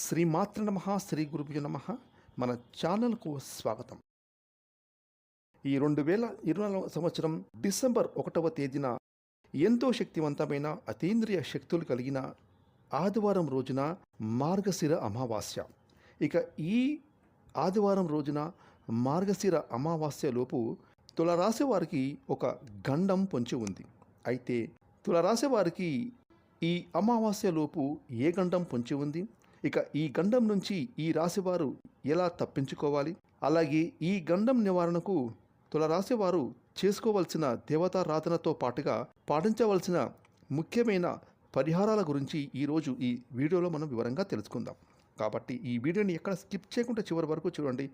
శ్రీమాతృ నమ శ్రీ గురుభ్యో నమ. మన ఛానల్కు స్వాగతం. ఈ రెండు వేల ఇరవై నాలుగవ సంవత్సరం డిసెంబర్ ఒకటవ తేదీన ఎంతో శక్తివంతమైన అతీంద్రియ శక్తులు కలిగిన ఆదివారం రోజున మార్గశిర అమావాస్య. ఇక ఈ ఆదివారం రోజున మార్గశిర అమావాస్యలోపు తులరాశి వారికి ఒక గండం పొంచి ఉంది. అయితే తులరాశి వారికి ఈ అమావాస్యలోపు ఏ గండం పొంచి ఉంది? ఇక ఈ గండం నుంచి ఈ రాశివారు ఎలా తప్పించుకోవాలి? అలాగే ఈ గండం నివారణకు తులరాశివారు చేసుకోవలసిన దేవతారాధనతో పాటుగా పాటించవలసిన ముఖ్యమైన పరిహారాల గురించి ఈరోజు ఈ వీడియోలో మనం వివరంగా తెలుసుకుందాం. కాబట్టి ఈ వీడియోని ఎక్కడ స్కిప్ చేయకుండా చివరి వరకు చూడండి.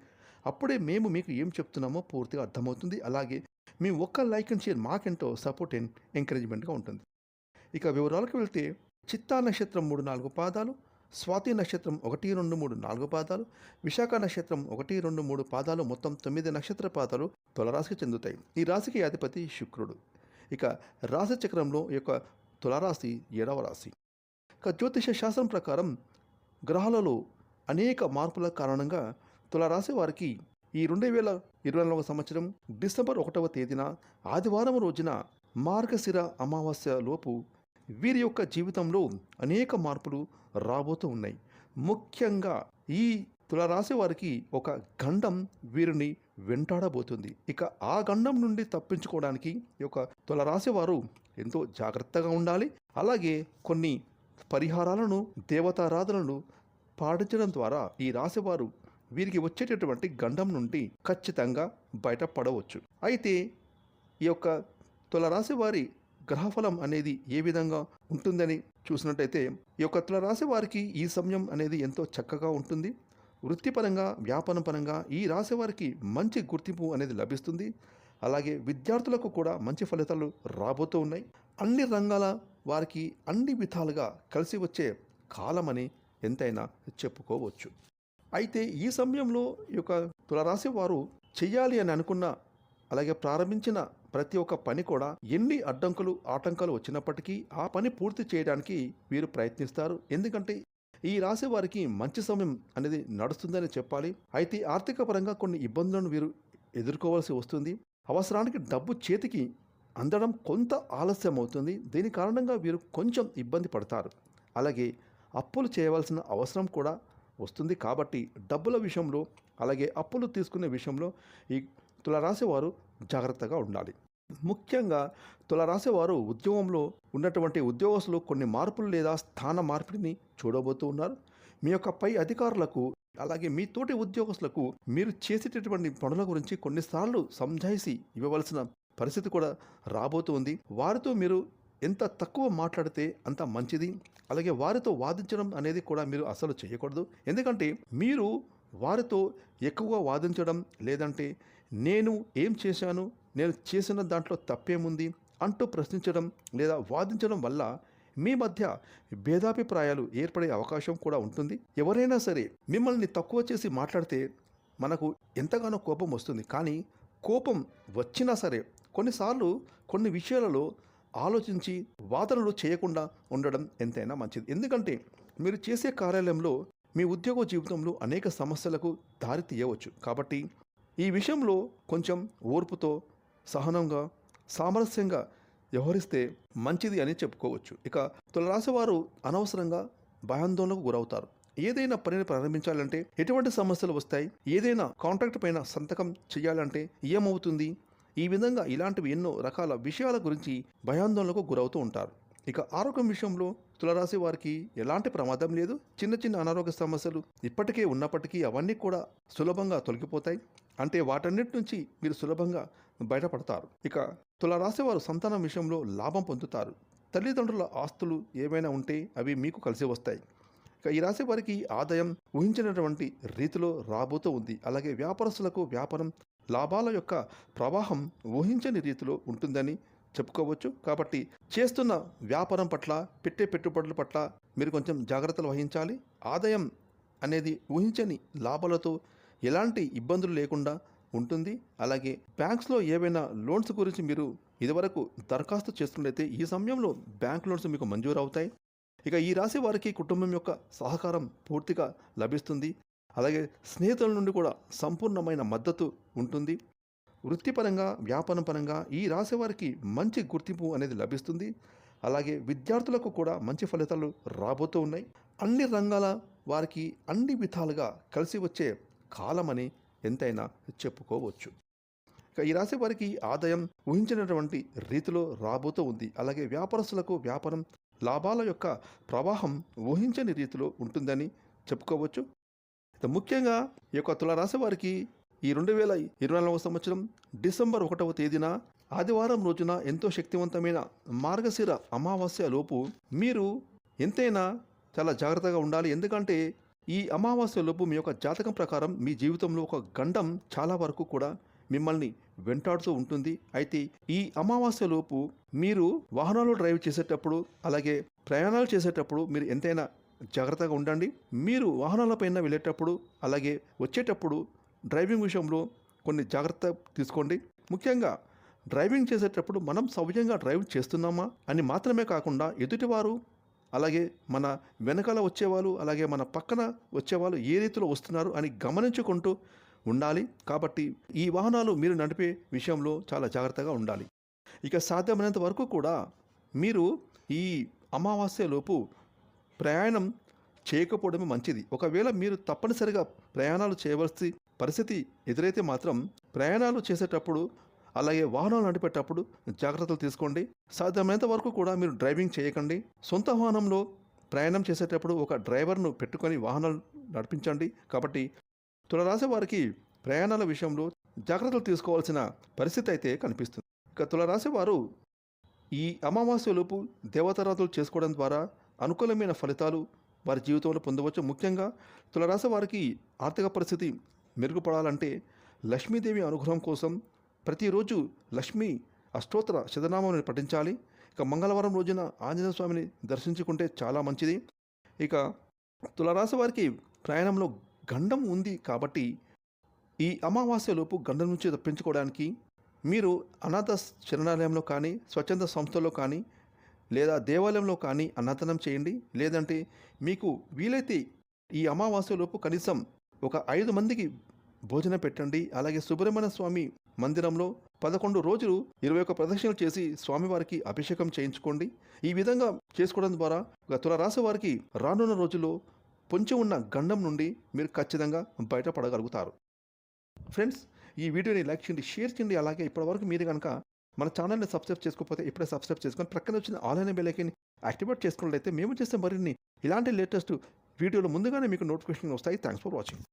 అప్పుడే మేము మీకు ఏం చెప్తున్నామో పూర్తిగా అర్థమవుతుంది. అలాగే మీ ఒక్క లైక్ అండ్ షేర్ మాకెంతో సపోర్ట్ అండ్ ఎంకరేజ్మెంట్గా ఉంటుంది. ఇక వివరాలకు వెళ్తే చిత్తా నక్షత్రం మూడు నాలుగు పాదాలు స్వాతి నక్షత్రం ఒకటి రెండు మూడు నాలుగు పాదాలు విశాఖ నక్షత్రం ఒకటి రెండు మూడు పాదాలు మొత్తం తొమ్మిది నక్షత్ర పాదాలు తులరాశికి చెందుతాయి. ఈ రాశికి అధిపతి శుక్రుడు. ఇక రాశి చక్రంలో ఈ యొక్క తులరాశి ఏడవ రాశి. ఇక జ్యోతిష శాస్త్రం ప్రకారం గ్రహాలలో అనేక మార్పుల కారణంగా తులరాశి వారికి ఈ రెండు వేల ఇరవై నాలుగవ సంవత్సరం డిసెంబర్ ఒకటవ తేదీన ఆదివారం రోజున మార్గశిర అమావాస్య లోపు వీరి యొక్క జీవితంలో అనేక మార్పులు రాబోతూ ఉన్నాయి. ముఖ్యంగా ఈ తులరాశి వారికి ఒక గండం వీరిని వెంటాడబోతుంది. ఇక ఆ గండం నుండి తప్పించుకోవడానికి ఈ యొక్క తులరాశి వారు ఎంతో జాగ్రత్తగా ఉండాలి. అలాగే కొన్ని పరిహారాలను దేవతారాధనలు పాటించడం ద్వారా ఈ రాశివారు వీరికి వచ్చేటటువంటి గండం నుండి ఖచ్చితంగా బయటపడవచ్చు. అయితే ఈ యొక్క తులరాశి వారి గ్రహఫలం అనేది ఏ విధంగా ఉంటుందని చూసినట్టయితే ఈ యొక్క తులరాశి వారికి ఈ సమయం అనేది ఎంతో చక్కగా ఉంటుంది. వృత్తిపరంగా వ్యాపారం పరంగా ఈ రాశి వారికి మంచి గుర్తింపు అనేది లభిస్తుంది. అలాగే విద్యార్థులకు కూడా మంచి ఫలితాలు రాబోతూ ఉన్నాయి. అన్ని రంగాల వారికి అన్ని విధాలుగా కలిసి వచ్చే కాలమని ఎంతైనా చెప్పుకోవచ్చు. అయితే ఈ సమయంలో ఈ యొక్క తులరాశి వారు చెయ్యాలి అని అనుకున్న అలాగే ప్రారంభించిన ప్రతి ఒక్క పని కూడా ఎన్ని అడ్డంకులు ఆటంకాలు వచ్చినప్పటికీ ఆ పని పూర్తి చేయడానికి వీరు ప్రయత్నిస్తారు. ఎందుకంటే ఈ రాశి వారికి మంచి సమయం అనేది నడుస్తుందని చెప్పాలి. అయితే ఆర్థిక పరంగా కొన్ని ఇబ్బందులను వీరు ఎదుర్కోవాల్సి వస్తుంది. అవసరానికి డబ్బు చేతికి అందడం కొంత ఆలస్యం అవుతుంది. దీని కారణంగా వీరు కొంచెం ఇబ్బంది పడతారు. అలాగే అప్పులు చేయవలసిన అవసరం కూడా వస్తుంది. కాబట్టి డబ్బుల విషయంలో అలాగే అప్పులు తీసుకునే విషయంలో ఈ తులరాశివారు జాగ్రత్తగా ఉండాలి. ముఖ్యంగా తులరాశివారు ఉద్యోగంలో ఉన్నటువంటి ఉద్యోగస్తులు కొన్ని మార్పులు లేదా స్థాన మార్పిడిని చూడబోతూ ఉన్నారు. మీ యొక్క పై అధికారులకు అలాగే మీ తోటి ఉద్యోగస్తులకు మీరు చేసేటటువంటి పనుల గురించి కొన్నిసార్లు సంజాయిసి ఇవ్వవలసిన పరిస్థితి కూడా రాబోతుంది వారితో మీరు ఎంత తక్కువ మాట్లాడితే అంత మంచిది. అలాగే వారితో వాదించడం అనేది కూడా మీరు అసలు చేయకూడదు. ఎందుకంటే మీరు వారితో ఎక్కువగా వాదించడం లేదంటే నేను ఏం చేశాను? నేను చేసిన దాంట్లో తప్పేముంది? అంటూ ప్రశ్నించడం లేదా వాదించడం వల్ల మీ మధ్య భేదాభిప్రాయాలు ఏర్పడే అవకాశం కూడా ఉంటుంది. ఎవరైనా సరే మిమ్మల్ని తక్కువ చేసి మాట్లాడితే మనకు ఎంతగానో కోపం వస్తుంది. కానీ కోపం వచ్చినా సరే కొన్నిసార్లు కొన్ని విషయాలలో ఆలోచించి వాదనలు చేయకుండా ఉండడం ఎంతైనా మంచిది. ఎందుకంటే మీరు చేసే కార్యాలయంలో మీ ఉద్యోగ జీవితంలో అనేక సమస్యలకు దారి తీయవచ్చు. కాబట్టి ఈ విషయంలో కొంచెం ఓర్పుతో సహనంగా సామరస్యంగా వ్యవహరిస్తే మంచిది అని చెప్పుకోవచ్చు. ఇక తులరాశి వారు అనవసరంగా భయాందోళనకు గురవుతారు. ఏదైనా పనిని ప్రారంభించాలంటే ఎటువంటి సమస్యలు వస్తాయి? ఏదైనా కాంట్రాక్ట్ పైన సంతకం చేయాలంటే ఏమవుతుంది? ఈ విధంగా ఇలాంటివి ఎన్నో రకాల విషయాల గురించి భయాందోళనకు గురవుతూ ఉంటారు. ఇక ఆరోగ్యం విషయంలో తులరాశి వారికి ఎలాంటి ప్రమాదం లేదు. చిన్న చిన్న అనారోగ్య సమస్యలు ఇప్పటికే ఉన్నప్పటికీ అవన్నీ కూడా సులభంగా తొలగిపోతాయి. అంటే వాటన్నిటి నుంచి మీరు సులభంగా బయటపడతారు. ఇక తులరాశి వారు సంతానం విషయంలో లాభం పొందుతారు. తల్లిదండ్రుల ఆస్తులు ఏమైనా ఉంటే అవి మీకు కలిసి వస్తాయి. ఇక ఈ రాశి వారికి ఆదాయం ఊహించినటువంటి రీతిలో రాబోతూ ఉంది. అలాగే వ్యాపారస్తులకు వ్యాపారం లాభాల యొక్క ప్రవాహం ఊహించని రీతిలో ఉంటుందని చెప్పుకోవచ్చు. కాబట్టి చేస్తున్న వ్యాపారం పట్ల పెట్టే పెట్టుబడుల పట్ల మీరు కొంచెం జాగ్రత్తలు వహించాలి. ఆదాయం అనేది ఊహించని లాభాలతో ఎలాంటి ఇబ్బందులు లేకుండా ఉంటుంది. అలాగే బ్యాంక్స్లో ఏవైనా లోన్స్ గురించి మీరు ఇదివరకు దరఖాస్తు చేస్తున్నట్లయితే ఈ సమయంలో బ్యాంక్ లోన్స్ మీకు మంజూరు అవుతాయి. ఇక ఈ రాశి వారికి కుటుంబం యొక్క సహకారం పూర్తిగా లభిస్తుంది. అలాగే స్నేహితుల నుండి కూడా సంపూర్ణమైన మద్దతు ఉంటుంది. వృత్తిపరంగా వ్యాపారం పరంగా ఈ రాశి వారికి మంచి గుర్తింపు అనేది లభిస్తుంది. అలాగే విద్యార్థులకు కూడా మంచి ఫలితాలు రాబోతూ ఉన్నాయి. అన్ని రంగాల వారికి అన్ని విధాలుగా కలిసి వచ్చే కాలమని ఎంతైనా చెప్పుకోవచ్చు. ఇక ఈ రాశి వారికి ఆదాయం ఊహించినటువంటి రీతిలో రాబోతూ ఉంది. అలాగే వ్యాపారస్తులకు వ్యాపారం లాభాల యొక్క ప్రవాహం ఊహించని రీతిలో ఉంటుందని చెప్పుకోవచ్చు. ముఖ్యంగా ఈ యొక్క తులారాశి వారికి ఈ రెండు వేల ఇరవై నాలుగవ సంవత్సరం డిసెంబర్ ఒకటవ తేదీన ఆదివారం రోజున ఎంతో శక్తివంతమైన మార్గశిర అమావాస్య లోపు మీరు ఎంతైనా చాలా జాగ్రత్తగా ఉండాలి. ఎందుకంటే ఈ అమావాస్య లోపు మీ యొక్క జాతకం ప్రకారం మీ జీవితంలో ఒక గండం చాలా వరకు కూడా మిమ్మల్ని వెంటాడుతూ ఉంటుంది. అయితే ఈ అమావాస్య లోపు మీరు వాహనాలు డ్రైవ్ చేసేటప్పుడు అలాగే ప్రయాణాలు చేసేటప్పుడు మీరు ఎంతైనా జాగ్రత్తగా ఉండండి. మీరు వాహనాలపైన వెళ్ళేటప్పుడు అలాగే వచ్చేటప్పుడు డ్రైవింగ్ విషయంలో కొన్ని జాగ్రత్త తీసుకోండి. ముఖ్యంగా డ్రైవింగ్ చేసేటప్పుడు మనం సవ్యంగా డ్రైవ్ చేస్తున్నామా అని మాత్రమే కాకుండా ఎదుటివారు అలాగే మన వెనకాల వచ్చేవాళ్ళు అలాగే మన పక్కన వచ్చేవాళ్ళు ఏ రీతిలో వస్తున్నారు అని గమనించుకుంటూ ఉండాలి. కాబట్టి ఈ వాహనాలు మీరు నడిపే విషయంలో చాలా జాగ్రత్తగా ఉండాలి. ఇక సాధ్యమైనంత వరకు కూడా మీరు ఈ అమావాస్య లోపు ప్రయాణం చేయకపోవడమే మంచిది. ఒకవేళ మీరు తప్పనిసరిగా ప్రయాణాలు చేయవలసి పరిస్థితి ఎదురైతే మాత్రం ప్రయాణాలు చేసేటప్పుడు అలాగే వాహనాలు నడిపేటప్పుడు జాగ్రత్తలు తీసుకోండి. సాధ్యమైనంత వరకు కూడా మీరు డ్రైవింగ్ చేయకండి. సొంత వాహనంలో ప్రయాణం చేసేటప్పుడు ఒక డ్రైవర్ను పెట్టుకొని వాహనాలు నడిపించండి. కాబట్టి తులరాశి వారికి ప్రయాణాల విషయంలో జాగ్రత్తలు తీసుకోవాల్సిన పరిస్థితి అయితే కనిపిస్తుంది. ఇక తులరాశి వారు ఈ అమావాస్యలోపు దేవతారాధులు చేసుకోవడం ద్వారా అనుకూలమైన ఫలితాలు వారి జీవితంలో పొందవచ్చు. ముఖ్యంగా తులరాశి వారికి ఆర్థిక పరిస్థితి మెరుగుపడాలంటే లక్ష్మీదేవి అనుగ్రహం కోసం ప్రతిరోజు లక్ష్మీ అష్టోత్తర శతనామాన్ని పఠించాలి. ఇక మంగళవారం రోజున ఆంజనేయ స్వామిని దర్శించుకుంటే చాలా మంచిది. ఇక తులరాశి వారికి ప్రయాణంలో గండం ఉంది కాబట్టి ఈ అమావాస్యలోపు గండం నుంచి తప్పించుకోవడానికి మీరు అనాథ శరణాలయంలో కానీ స్వచ్ఛంద సంస్థలో కానీ లేదా దేవాలయంలో కానీ అన్నదానం చేయండి. లేదంటే మీకు వీలైతే ఈ అమావాస్యలోపు కనీసం ఒక ఐదు మందికి భోజనం పెట్టండి. అలాగే సుబ్రహ్మణ్య స్వామి మందిరంలో పదకొండు రోజులు ఇరవై ఒక్క ప్రదక్షిణలు చేసి స్వామివారికి అభిషేకం చేయించుకోండి. ఈ విధంగా చేసుకోవడం ద్వారా ఒక తులరాశి వారికి రానున్న రోజుల్లో పొంచి ఉన్న గండం నుండి మీరు ఖచ్చితంగా బయటపడగలుగుతారు. ఫ్రెండ్స్ ఈ వీడియోని లైక్ చేయండి షేర్ చేయండి. అలాగే ఇప్పటివరకు మీరు కనుక మన ఛానల్ని సబ్స్క్రైబ్ చేసుకోకపోతే ఇప్పుడే సబ్స్క్రైబ్ చేసుకొని ప్రక్కన వచ్చిన ఆన్లైన్ బెల్లైకని యాక్టివేట్ చేసుకున్నట్లయితే మేము చేసే మరిన్ని ఇలాంటి లేటెస్ట్ వీడియోలు ముందుగానే మీకు నోటిఫికేషన్ వస్తాయి. Thanks for watching